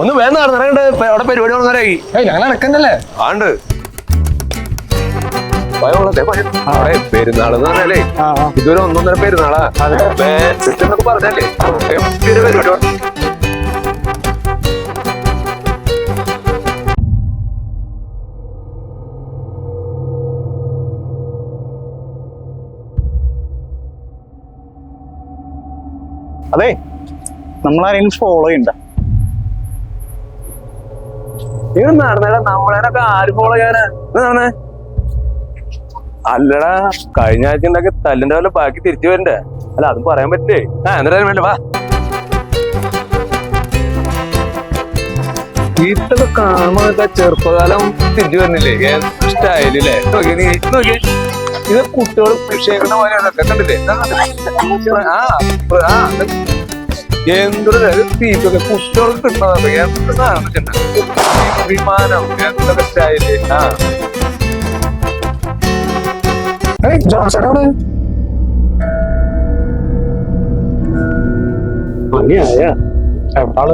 ഒന്ന് വേഗം നടന്നിറങ്ങണ്ട് അവിടെ പരിപാടി തുടങ്ങാനായി ഏയ് ഞങ്ങൾ നടക്കുന്നല്ലേ? ആണ്ട്. അവിടെ പറഞ്ഞാലേ. ഇതൊരു ഒന്നൊന്നര പെരുന്നാളാ. എന്നൊക്കെ പറഞ്ഞാലേ പരിപാടി അതെ. നമ്മളാരെങ്കിലും ഫോളോ ചെയ്യണ്ട. ഇത് നടന്നേടാ നമ്മളേനൊക്കെ ആര് ഫോളോ ചെയ്യാനാ? അല്ലടാ കഴിഞ്ഞ ആഴ്ച ഉണ്ടാക്കി തല്ലിന്റെ പോലെ ബാക്കി തിരിച്ചു വരണ്ടേ? അല്ല അതും പറയാൻ പറ്റില്ലേ? ആ എന്തായാലും വേണ്ട വാ. ഇതൊക്കെ കാണുമ്പോ ചെറുപ്പകാലം തിരിച്ചു വരുന്നില്ലേ സ്റ്റൈലില്ലേ നോക്കി നീ നോക്കി. ഇത് കുട്ടികൾ വിഷയിക്കുന്ന പോലെ അതൊക്കെ കണ്ടില്ലേ ആ ആ എന്തൊരു തീറ്റൊക്കെ കുട്ടികൾക്ക് കിട്ടുന്നതൊക്കെ എന്ത് സാധനം വിമാനം എന്തൊക്കെ സ്റ്റൈൽ ആ. എവിടാൾ?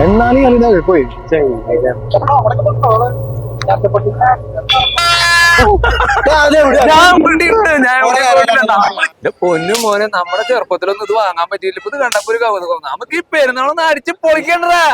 എന്നാലും പോയി. ഞാൻ പോയിട്ടില്ല. എന്റെ പൊന്നു മോനെ നമ്മുടെ ചെറുപ്പത്തിലൊന്നും ഇത് വാങ്ങാൻ പറ്റിയില്ല. ഇപ്പൊ ഇത് കണ്ടപ്പോ ഒരു കൗതുകം നമുക്ക് ഈ പെരുന്നാളൊന്ന് അടിച്ച് പൊളിക്കണ്ടതാ